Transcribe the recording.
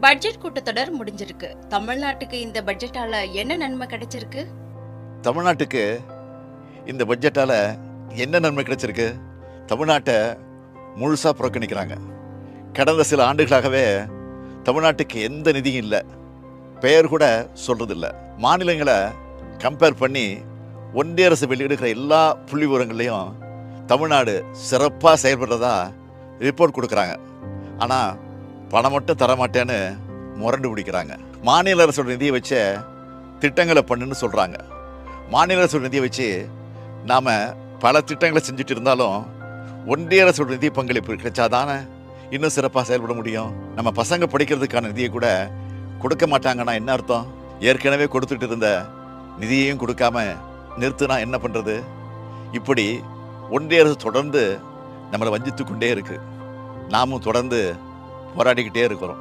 Budget கூட்டத்தொடர் முடிஞ்சிருக்கு. தமிழ்நாட்டுக்கு இந்த பட்ஜெட்டால என்ன நன்மை கிடைச்சிருக்கு? தமிழ்நாட்டுக்கு இந்த பட்ஜெட்டால் என்ன நன்மை கிடைச்சிருக்கு? தமிழ்நாட்டை முழுசாக புறக்கணிக்கிறாங்க. கடந்த சில ஆண்டுகளாகவே தமிழ்நாட்டுக்கு எந்த நிதியும் இல்லை. பெயர் கூட சொல்கிறதில்ல மாநிலங்களை கம்பேர் பண்ணி ஒன்றிய அரசு வெளியிடுகிற எல்லா புள்ளி விவரங்கள்லையும் தமிழ்நாடு சிறப்பாக செயல்படுறதா ரிப்போர்ட் கொடுக்குறாங்க. ஆனால் பணம் மட்டும் தரமாட்டேன்னு முரண்டு பிடிக்கிறாங்க. மாநில அரசோட நிதியை வச்ச திட்டங்களை பண்ணுன்னு சொல்கிறாங்க மாநில அரசோட நிதியை வச்சு நாம் பல திட்டங்களை செஞ்சுட்டு இருந்தாலும் ஒன்றிய அரசோட நிதி பங்களிப்பு கிடைச்சாதானே இன்னும் சிறப்பாக செயல்பட முடியும். நம்ம பசங்க படிக்கிறதுக்கான நிதியை கூட கொடுக்க மாட்டாங்கன்னா என்ன அர்த்தம்? ஏற்கனவே கொடுத்துட்டு இருந்த நிதியையும் கொடுக்காம நிறுத்துனா என்ன பண்ணுறது இப்படி ஒன்றிய அரசு தொடர்ந்து நம்மளை வஞ்சித்து கொண்டே இருக்குது நாமும் தொடர்ந்து போராடிக்கிட்டே இருக்கிறோம்.